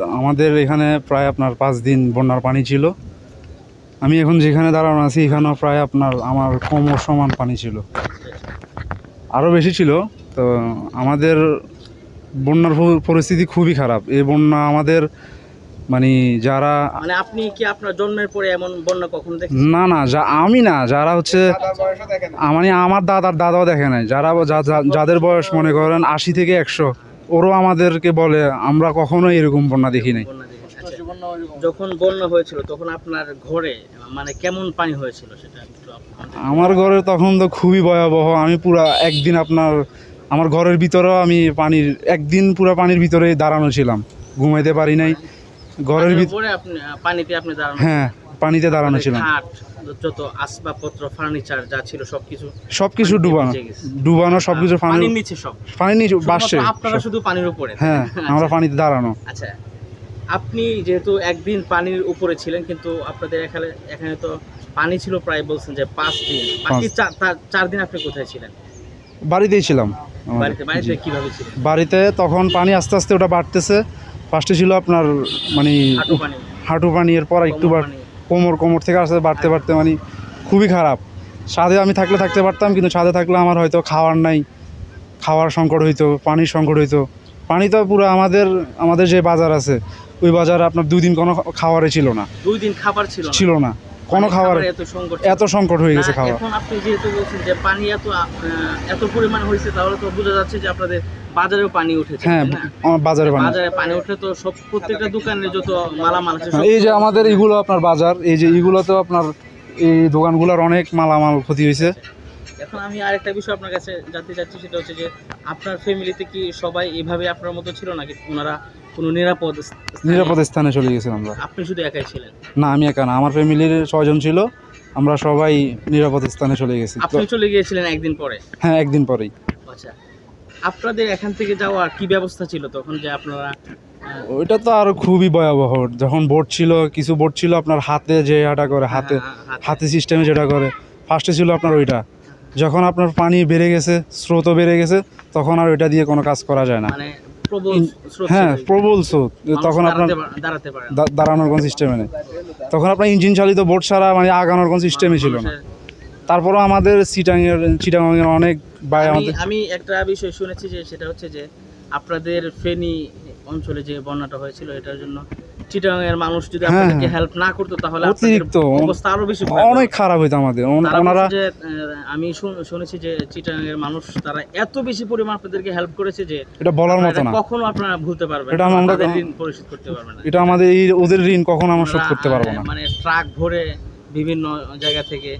তো আমাদের এখানে প্রায় আপনার পাঁচ দিন বন্যার পানি ছিল। আমি এখন যেখানে দাঁড়ানো আছি এখানেও প্রায় আপনার আমার কোমর সমান পানি ছিল। আরও বেশি ছিল তো আমাদের বন্যার পরিস্থিতি খুবই খারাপ। এই বন্যা আমাদের মানে যারা মানে আপনি কি আপনার জন্মের পরে এমন বন্যা কখনো দেখেন না না যা আমি না যারা হচ্ছে মানে আমার দাদার দাদাও দেখে নাই। যারা যাদের বয়স মনে করেন আশি থেকে একশো ওরও আমাদেরকে বলে আমরা কখনো এরকম বন্যা দেখি নাই। আচ্ছা, যখন বন্যা হয়েছিল তখন আপনার ঘরে মানে কেমন পানি হয়েছিল সেটা আমার ঘরে তখন তো খুবই ভয়াবহ। আমি পুরা একদিন আপনার আমার ঘরের ভিতরেও আমি পানির একদিন পুরো পানির ভিতরে দাঁড়ানো ছিলাম। ঘুমাইতে পারি নাই। ঘরের ভিতরে আপনি পানিতে আপনি দাঁড়ানো হ্যাঁ। পানিতে দাঁড়ানো ছিলাম খাট যত আসবাবপত্র ফার্নিচার যা ছিল সবকিছু সব কিছু পানিতে ডুবানো। ডুবানো সব কিছু পানি পানির নিচে সব। পানি নিচে বাসছে আপনারা শুধু পানির উপরে। হ্যাঁ আমরা পানিতে দাঁড়ানো। আচ্ছা। আপনি যেহেতু একদিন পানির উপরে ছিলেন কিন্তু আপনাদের এখানে এখানে তো পানি ছিল প্রায় বলছেন যে পাঁচ দিন। বাকি চার দিন আপনি কোথায় ছিলেন? বাড়িতেই ছিলাম বাড়িতে তখন পানি আস্তে আস্তে ওটা বাড়তেছে। ফার্স্টে ছিল আপনার মানে হাঁটু পানি। হাঁটু পানি এরপর একটু বাড়। কোমর কোমর থেকে আস্তে বাড়তে বাড়তে মানে খুবই খারাপ। ছাদে আমি থাকলে থাকতে পারতাম কিন্তু ছাদে থাকলে আমার হয়তো খাওয়ার নাই খাওয়ার সংকট হইতো পানির সংকট হইতো। পানি তো পুরো আমাদের আমাদের যে বাজার আছে ওই বাজারে আপনার দুই দিন কোনো খাওয়ারে ছিল না। দুই দিন খাবার ছিল ছিল না। কোনো খাবার এত সংকট এত সংকট হয়ে গেছে খাওয়া। এখন আপনি যেহেতু বলছেন যে পানি এত এত পরিমাণ হয়েছে তাহলে তো বোঝা যাচ্ছে যে আপনাদের বাজারেও পানি উঠেছে হ্যাঁ বাজারে পানি। বাজারে পানি উঠলে তো সব প্রত্যেকটা দোকানে যত মালামাল আছে এই যে আমাদের এইগুলো আপনার বাজার এই যে এইগুলোতেও আপনার এই দোকানগুলোর অনেক মালামাল ক্ষতি হয়েছে। এখন আমি আরেকটা বিষয় আপনার কাছে জানতে চাচ্ছি সেটা হচ্ছে যে আপনার ফ্যামিলিতে কি সবাই এভাবে আপনার মতো ছিল নাকি? ওনারা কোনো নিরাপদ স্থানে- নিরাপদ স্থানে চলে গেছিলাম আমরা। আপনি শুধু একাই ছিলেন? না আমি একা না আমার ফ্যামিলির ছয়জন ছিল। আমরা সবাই নিরাপদ স্থানে চলে গেছি। আপনি চলে গিয়েছিলেন একদিন পরে? হ্যাঁ একদিন পরেই। আচ্ছা। আপনাদের এখান থেকে যাওয়ার কি ব্যবস্থা ছিল তখন যে আপনারা ওইটা তো আর খুবই ভয়াবহ। যখন বোট ছিল কিছু বোট ছিল আপনার হাতে যে এটা করে হাতে হ্যাঁ, হাতে। হাতে সিস্টেমে যেটা করে। ফার্স্টে ছিল আপনার ওইটা। যখন আপনার পানি বেড়ে গেছে স্রোতও বেড়ে গেছে তখন আর ওইটা দিয়ে কোনো কাজ করা যায় না। মানে হ্যাঁ প্রবল স্রোত। তখন আপনার দাঁড়ানোর কোনো সিস্টেমে নেই। তখন আপনার ইঞ্জিন চালিত বোট ছাড়া মানে আগানোর কোনো সিস্টেমই ছিল না। তারপরও আমাদের চিটাঙের চিটাঙের অনেক ভাই আমি আমাদের আমি একটা বিষয় শুনেছি যে সেটা হচ্ছে যে আপনাদের ফেনী অঞ্চলে যে বন্যাটা হয়েছিল এটার জন্য চিটাগাংয়ের মানুষ যদি হ্যাঁ, আপনাদেরকে হ্যাঁ। হেল্প না করতো তাহলে অতিরিক্ত। অবস্থা আরও বেশি অনেক খারাপ হইতো আমাদের। ওনারা আমি শুন- শুনেছি যে চিটাগাংয়ের মানুষ তারা এত বেশি পরিমাণ আপনাদেরকে হেল্প করেছে যে এটা বলার মতো না। কখনো আপনারা ভুলতে পারবেন এটা আমরা- ঋণ পরিশোধ করতে পারবেন না। এটা আমাদের এই ওদের ঋণ কখনো আমরা শোধ করতে পারব না। মানে ট্রাক ভরে বিভিন্ন জায়গা থেকে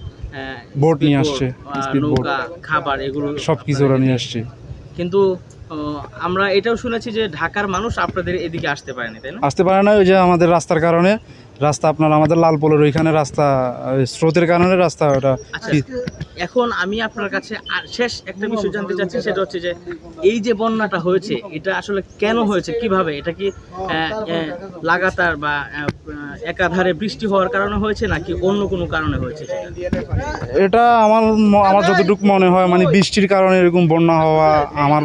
বোট নিয়ে আসছে। নৌকা খাবার এগুলো সব কিছু ওরা নিয়ে আসছে। কিন্তু আমরা এটাও শুনেছি যে ঢাকার মানুষ আপনাদের এদিকে আসতে পারেনি তাই না? আসতে পারে না ওই যে আমাদের রাস্তার কারণে। রাস্তা আপনার আমাদের লালপোলের ওইখানে রাস্তা স্রোতের কারণে রাস্তা ওটা আচ্ছা এখন আমি আপনার কাছে শেষ একটা বিষয় জানতে চাচ্ছি সেটা হচ্ছে যে এই যে বন্যাটা হয়েছে এটা আসলে কেন হয়েছে কীভাবে? এটা কি লাগাতার বা একাধারে বৃষ্টি হওয়ার কারণে হয়েছে নাকি অন্য কোনো কারণে হয়েছে এটা আমার আমার যতটুকু মনে হয় মানে বৃষ্টির কারণে এরকম বন্যা হওয়া আমার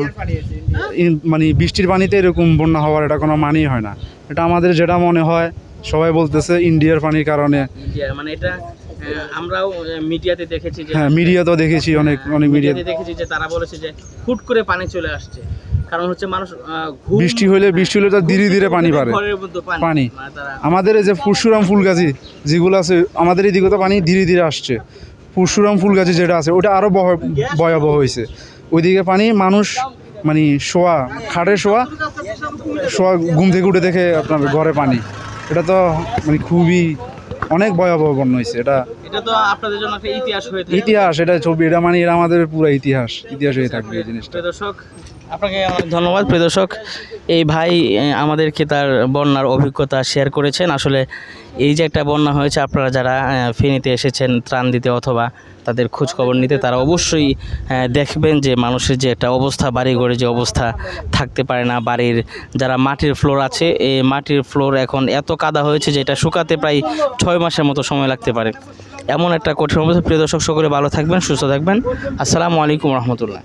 মানে বৃষ্টির পানিতে এরকম বন্যা হওয়ার এটা কোনো মানেই হয় না। এটা আমাদের যেটা মনে হয় সবাই বলতেছে ইন্ডিয়ার পানির কারণে। মানে এটা আমরাও মিডিয়াতে দেখেছি হ্যাঁ মিডিয়াতেও দেখেছি অনেক অনেক মিডিয়াতে দেখেছি যে তারা বলেছে যে হুট করে পানি চলে আসছে। কারণ হচ্ছে মানুষ বৃষ্টি হলে বৃষ্টি হলে তো ধীরে ধীরে পানি বাড়ে। পানি। মানে আমাদের এই যে পরশুরাম ফুলগাছি যেগুলো আছে আমাদের এদিকে তো পানি ধীরে ধীরে আসছে। পরশুরাম ফুলগাছি যেটা আছে ওটা আরও ভয়াবহ হয়েছে। ওইদিকে পানি মানুষ মানে শোয়া খাটে শোয়া শোয়া ঘুম থেকে উঠে দেখে আপনার ঘরে পানি। এটা তো মানে খুবই অনেক ভয়াবহ বন্য হয়েছে। এটা এটা তো আপনাদের জন্য একটা ইতিহাস হয়ে ইতিহাস এটা ছবি এটা মানে এটা আমাদের পুরো ইতিহাস। ইতিহাস হয়ে থাকবে এই জিনিসটা। দর্শক আপনাকে ধন্যবাদ, প্রিয় দর্শক। এই ভাই আমাদেরকে তার বন্যার অভিজ্ঞতা শেয়ার করেছেন। আসলে এই যে একটা বন্যা হয়েছে, আপনারা যারা ফেনীতে এসেছেন, ত্রাণ দিতে অথবা তাদের খোঁজ খবর নিতে, তারা অবশ্যই দেখবেন যে মানুষের যে একটা অবস্থা বাড়ি ঘরে যে অবস্থা থাকতে পারে না, বাড়ির যারা মাটির ফ্লোর আছে এই মাটির ফ্লোর এখন এত কাদা হয়েছে যে এটা শুকাতে প্রায় ছয় মাসের মতো সময় লাগতে পারে। এমন একটা কঠিন অবস্থা। প্রিয় দর্শক, সকলে ভালো থাকবেন, সুস্থ থাকবেন। আসসালামু আলাইকুম রহমতুল্লাহ।